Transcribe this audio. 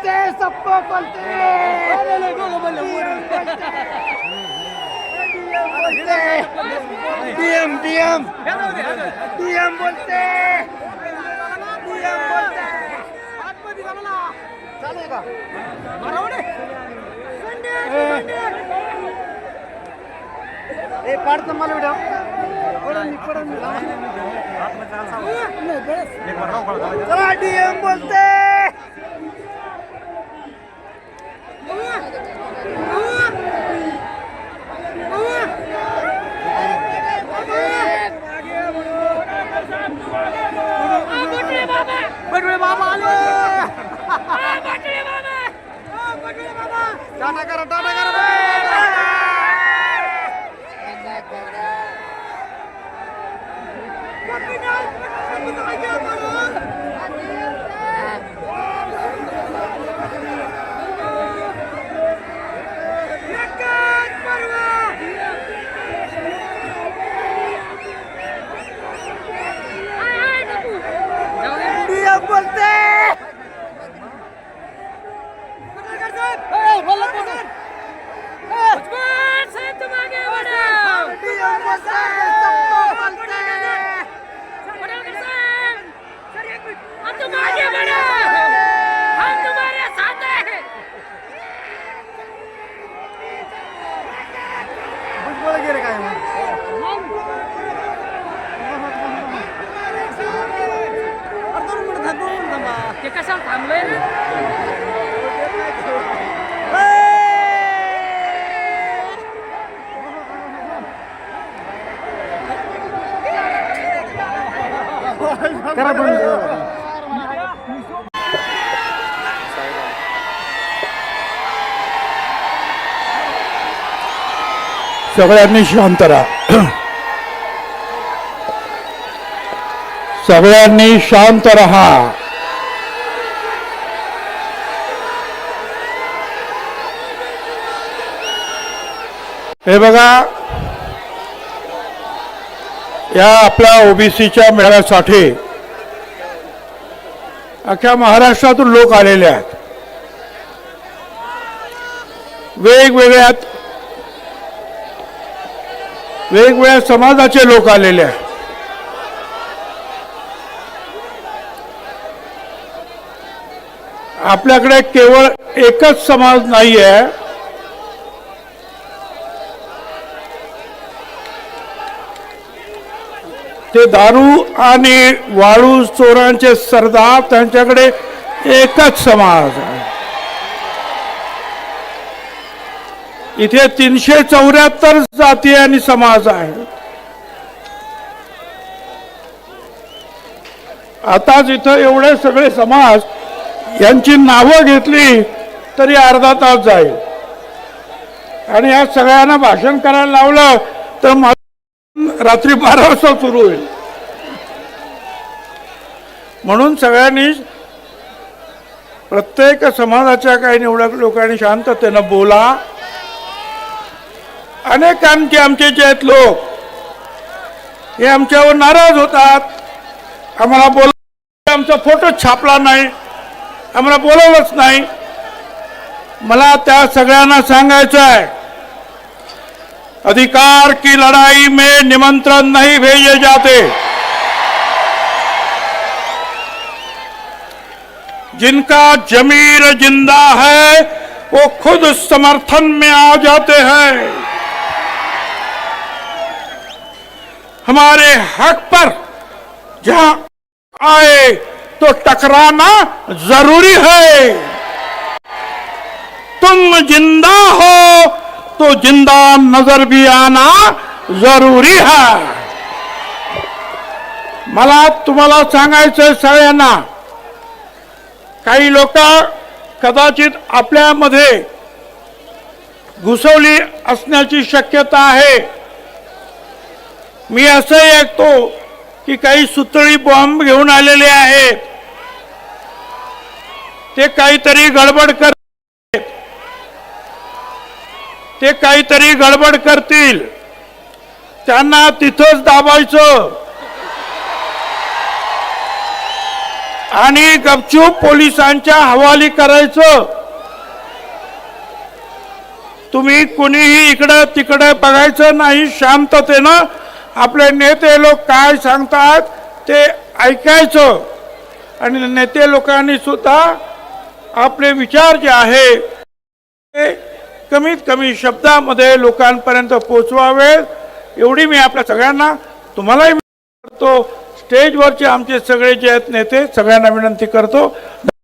बोलते सबको बोलते. डीएम डीएम डीएम बोलते. डीएम बोलते. चालेल का? ए. पाडतं मला व्हिडिओ पडन पडन चला डीएम बोलते. टाटा करा टाटा करा डीएम बोलते डीएम बोलते सबको बोलते भुजबळ गेले काय मग ते कशाला थांबलोय रे करा बंद. सगळ्यांनी शांत राहा. सगळ्यांनी शांत राहा. हे बघा या आपल्या ओबीसीच्या मेळ्यासाठी अख्ख्या महाराष्ट्रातून लोक आलेले आहेत. वेगवेगळ्या वेगवेगळ्या समाजाचे लोक आलेले आहेत. आपल्याकडे केवळ एकच समाज नाही आहे ते दारू आणि वाळू चोरांचे सरदार त्यांच्याकडे एकच समाज आहे. इथे तीनशे चौऱ्याहत्तर जाती आणि समाज आहे. आताच इथं एवढे सगळे समाज यांची नावं घेतली तरी अर्धा तास जाईल. आणि या सगळ्यांना भाषण करायला लावलं तर रात्री बारा वाजता सुरू होईल. म्हणून सगळ्यांनी प्रत्येक समाजाच्या काही निवडक लोकांनी शांततेनं बोला. अनेक आमचे आमचे जे आहेत लोक हे आमच्यावर नाराज होतात. आम्हाला बोल आमचा फोटो छापला नाही आम्हाला बोलवलंच नाही. मला त्या सगळ्यांना सांगायचं आहे अधिकार की लड़ाई में निमंत्रण नहीं भेजे जाते। जिनका जमीर ज़िंदा है, वो खुद समर्थन में आ जाते हैं। हमारे हक पर जहाँ आए तो टकराना ज़रूरी है। तुम ज़िंदा हो तो जिंदा नजर भी आना जरूरी है। मला तुम्हाला सांगायचं सगळ्यांना काही लोक कदाचित आपल्यामध्ये घुसवली असण्याची शक्यता आहे. मी असंही ऐकतो की काही सुतळी बॉम्ब घेऊन आलेले आहेत. ते काहीतरी गडबड कर ते काहीतरी गडबड करतील. त्यांना तिथंच दाबायचं. आणि गपचूप पोलिसांच्या हवाली करायचं. तुम्ही कुणीही इकडं तिकडे बघायचं नाही शांततेनं आपले नेते लोक काय सांगतात ते ऐकायचं. आणि नेते लोकांनी सुद्धा आपले विचार जे आहे कमीत कमी शब्दामध्ये लोकांपर्यंत पोचवावे एवढी मी आपल्या सगळ्यांना तुम्हालाही विनंती करतो. स्टेजवरचे आमचे सगळे जे आहेत नेते सगळ्यांना विनंती करतो.